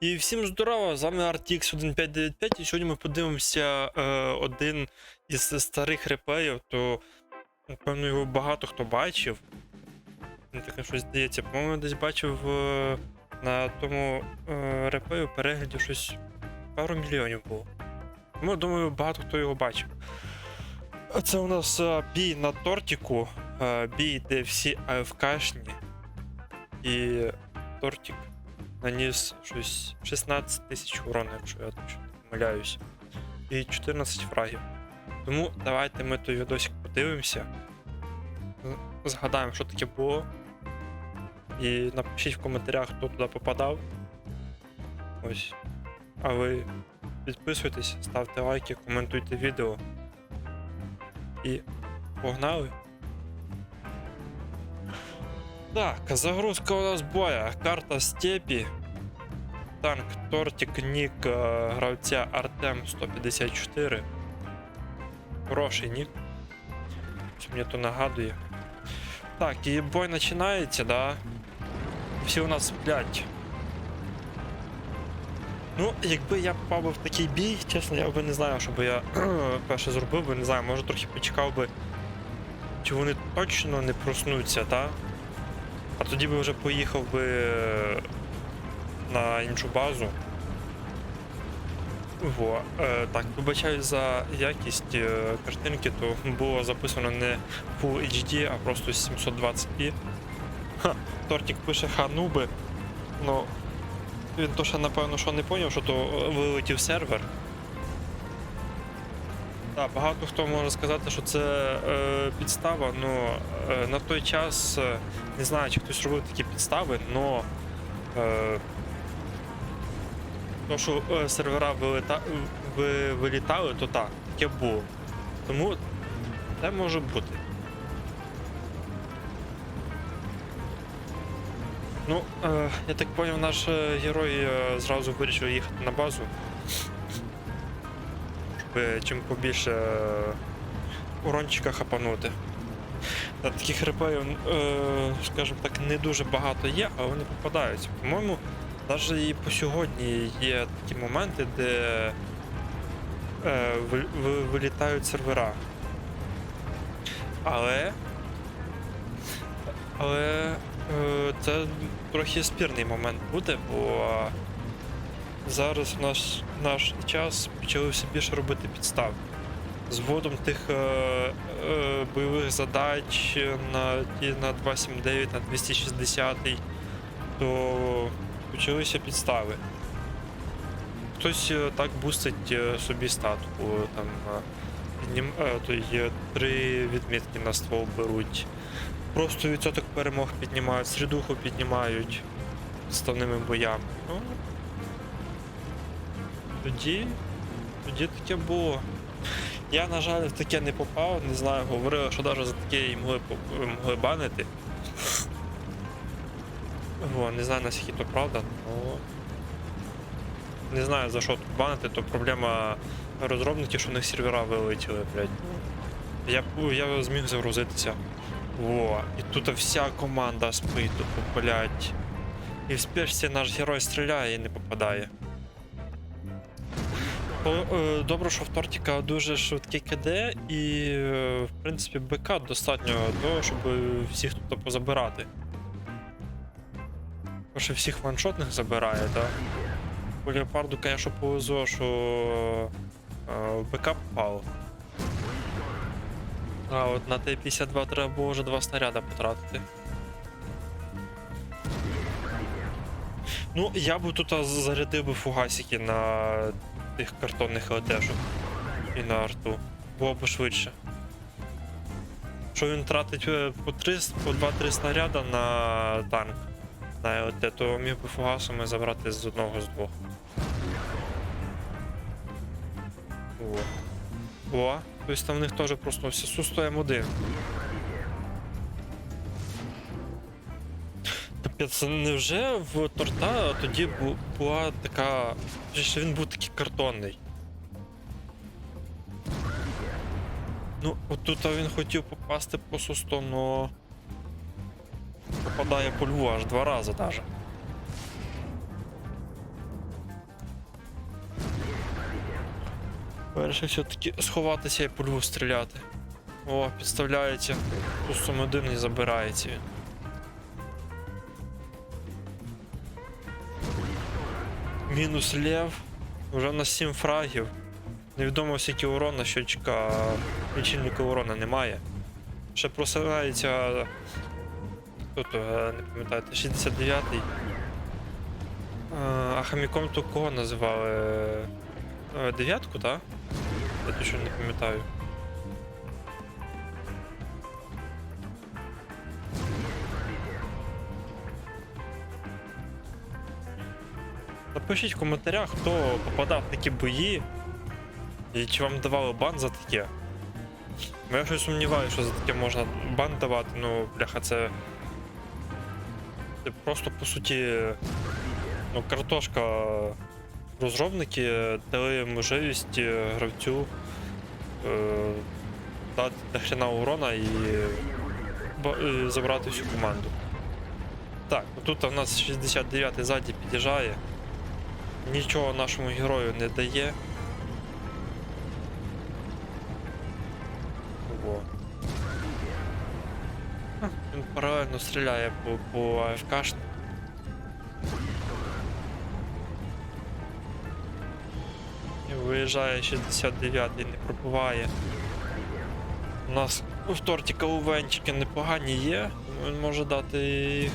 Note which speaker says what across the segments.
Speaker 1: І всім здорово, з вами RTX 1595, і сьогодні ми подивимося е, один із старих реплеїв, то напевно його багато хто бачив. Мені таке щось здається. По-моєму, десь бачив е, на тому е, реплею переглядів щось пару мільйонів було. Тому думаю, багато хто його бачив. Це у нас е, бій на тортику, е, бій, де всі АФКшні. І тортик наніс щось 16 тисяч урону, якщо я точно помиляюсь. І 14 фрагів. Тому давайте ми той відосик подивимося. Згадаємо, що таке було. І напишіть в коментарях, хто туди попадав. Ось. А ви підписуйтесь, ставте лайки, коментуйте відео. І погнали! Так, загрузка у нас боя. Карта степі. Танк Тортик Нік е, гравця Артем 154. Хороший нік. Що мені то нагадує. Так, і бой починається, да. Всі у нас сплять. Ну, якби я попав би в такий бій, чесно, я би не знаю, що би я перше зробив би, не знаю, може трохи почекав би, чи вони точно не проснуться, так? А тоді би вже поїхав би на іншу базу. Во. Е, так, вибачаю за якість е, картинки, то було записано не Full HD, а просто 720p. Ха, Тортик пише хануби. Ну. Він то ще напевно що не поняв, що то е, вилетів сервер. Так, багато хто може сказати, що це е, підстава, але на той час е, не знаю, чи хтось робив такі підстави, але е, то, що е, сервера вилета, ви, вилітали, то так, таке було. Тому це може бути. Ну, е, я так поняв, наш е, герой е, зразу вирішив їхати на базу. Щоб чим побільше урончика хапанути. Та таких реплеїв, е, скажімо так, не дуже багато є, але вони попадаються. По-моєму, навіть і по сьогодні є такі моменти, де е, ви- ви- вилітають сервера. Але. Але е, це трохи спірний момент буде, бо зараз наш, наш час почали все більше робити підстав. З вводом тих е, е, бойових задач на на 279, на 260, то почалися підстави. Хтось е, так бустить е, собі статку, там е, піднім, той, е, три відмітки на ствол беруть. Просто відсоток перемог піднімають, срідуху піднімають ставними боями. Ну, тоді, тоді таке було. Я, на жаль, в таке не попав, не знаю, говорили, що навіть за таке могли, могли банити. Во, не знаю наскільки то правда, але. Не знаю за що тут банити, то проблема розробників, що в них сервера вилетіли, блядь. Я, я зміг загрузитися. Во, і тут вся команда спить, тупо, блядь. І в спешці наш герой стріляє і не попадає. Е, добре, що в Тортіка дуже швидкий КД, і, е, в принципі, БК достатньо того, щоб всіх тут позабирати. Що всіх ваншотних забирає, так? По леопарду, конечно, повезло, що е, в БК. А от на Т-52 треба було вже два снаряда потратити. Ну, я б тут зарядив би фугасики на тих картонних ЛТшок і на арту. Було б швидше. Що він тратить е, по 3, по 2-3 снаряда на танк на ЛТ, то міг би фугасами забрати з одного з двох. О. О, тобто там в них теж проснувся Су-100 М1. Капець, невже в торта тоді бу- була така. Що він був такий картонний. Ну, от тут він хотів попасти по Су-100, но попадає по льву аж два рази навіть. Перше все-таки сховатися і по льву стріляти. О, підставляється кустом один і забирається. він. Мінус лев. Вже на 7 фрагів. Невідомо скільки урона, щочка лічильника урона немає. Ще просирається Тут, е, не пам'ятаєте, 69-й. Е, А хаміком то кого називали? Е, Дев'ятку, так? Я точно не пам'ятаю. Напишіть в коментарях, хто попадав в такі бої. І чи вам давали бан за таке. Я щось сумніваюся, що за таке можна бан давати, ну, бляха, це. Це просто по суті. Ну, картошка. Розробники дали можливість е, гравцю е, дати до хрена урона і, і забрати всю команду. Так, тут у нас 69-й ззаді під'їжджає. Нічого нашому герою не дає. Він паралельно стріляє по, по АФК. І виїжджає 69-й, не пробуває. У нас в тортика увенчики непогані є. Він може дати і.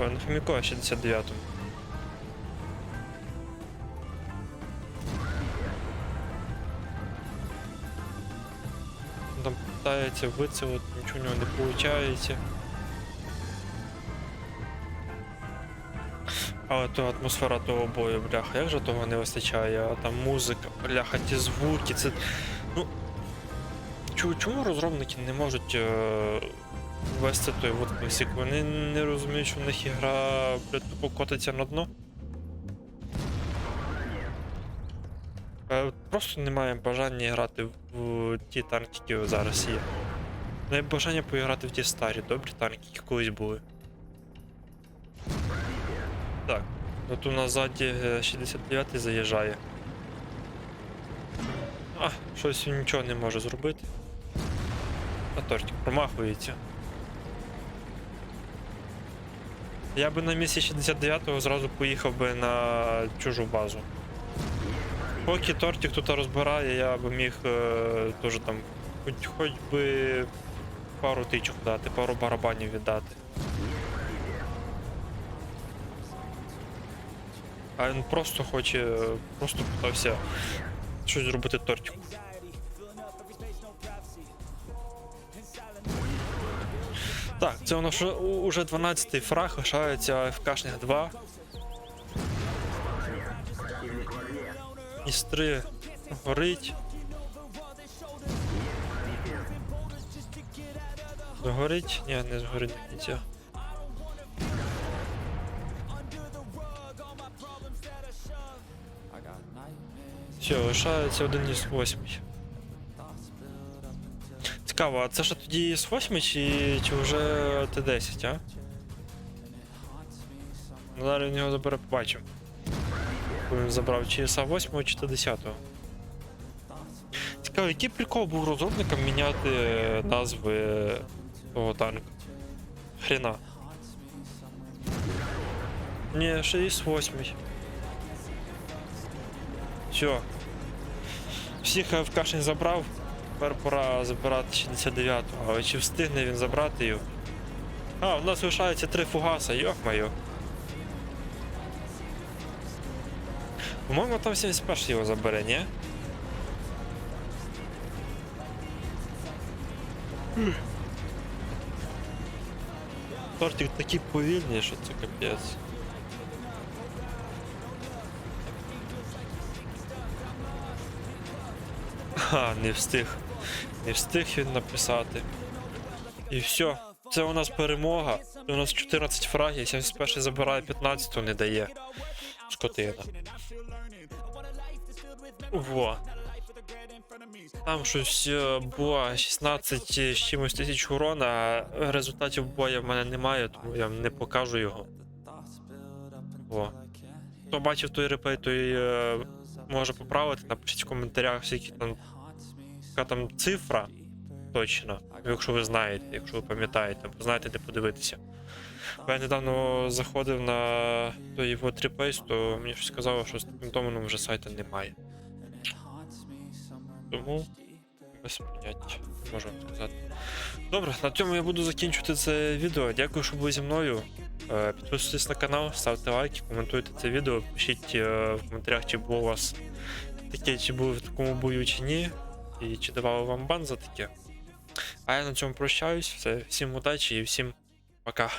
Speaker 1: Ой, не хомяку, 69-му. Там питається вицілити, нічого у нього не виходить. Але то атмосфера того бою, бляха, як же того не вистачає, а там музика, бляха, ті звуки, це. Ну. Чому розробники не можуть е, вести той вот класик? Вони не розуміють, що в них ігра тупо котиться на дно. Просто немає бажання грати в ті танки, які зараз є. Немає бажання поіграти в ті старі, добрі танки, які колись були. Так, от у нас ззаді 69-й заїжджає. А, щось він нічого не може зробити. А тортик промахується. Я би на місці 69-го зразу поїхав би на чужу базу. Поки тортик тут розбирає, я би міг е, теж там хоч, хоч би пару тичок дати, пару барабанів віддати. А він просто хоче, просто питався щось зробити тортику. Так, це у нас уже 12-й фраг, лишається ФКшних 2. 3 горить. Згорить? Ні, не згорить до кінця. Все, лишається один із 8. Цікаво, а це ж тоді із 8 чи, чи вже Т10, а? Ну, Зараз він його забере, побачимо. Забрав чи СА 8 чи Т10. Цікаво, який прикол був розробникам міняти е, назви того танка? Хрена. Ні, ще із 8. Все. Всіх АФКшних забрав. Тепер пора забирати 69-го. Але чи встигне він забрати його? А, у нас лишається три фугаса, йох-моє. По-моєму, там 71 його забере, ні? Тортик такий повільний, що це капець. Ха, не встиг. Не встиг він написати. І все. Це у нас перемога. У нас 14 фрагів, 71 забирає 15 не дає. Скотина. Во. Там щось було 16 з чимось тисяч урона, результатів бою в мене немає, тому я не покажу його. Во. хто бачив той реплей, той е, може поправити, напишіть в коментарях, скільки там, яка там цифра точно, якщо ви знаєте, якщо ви пам'ятаєте, знаєте, де подивитися. Бо я недавно заходив на той його тріпейс, то мені щось сказало, що з таким доменом вже сайту немає. Тому без поняття, можу вам сказати. Добре, на цьому я буду закінчувати це відео. Дякую, що були зі мною. Е, Підписуйтесь на канал, ставте лайки, коментуйте це відео, пишіть е, в коментарях, чи було у вас таке, чи були в такому бою, чи ні, і чи давали вам бан за таке. А я на цьому прощаюсь. Все, всім удачі і всім пока.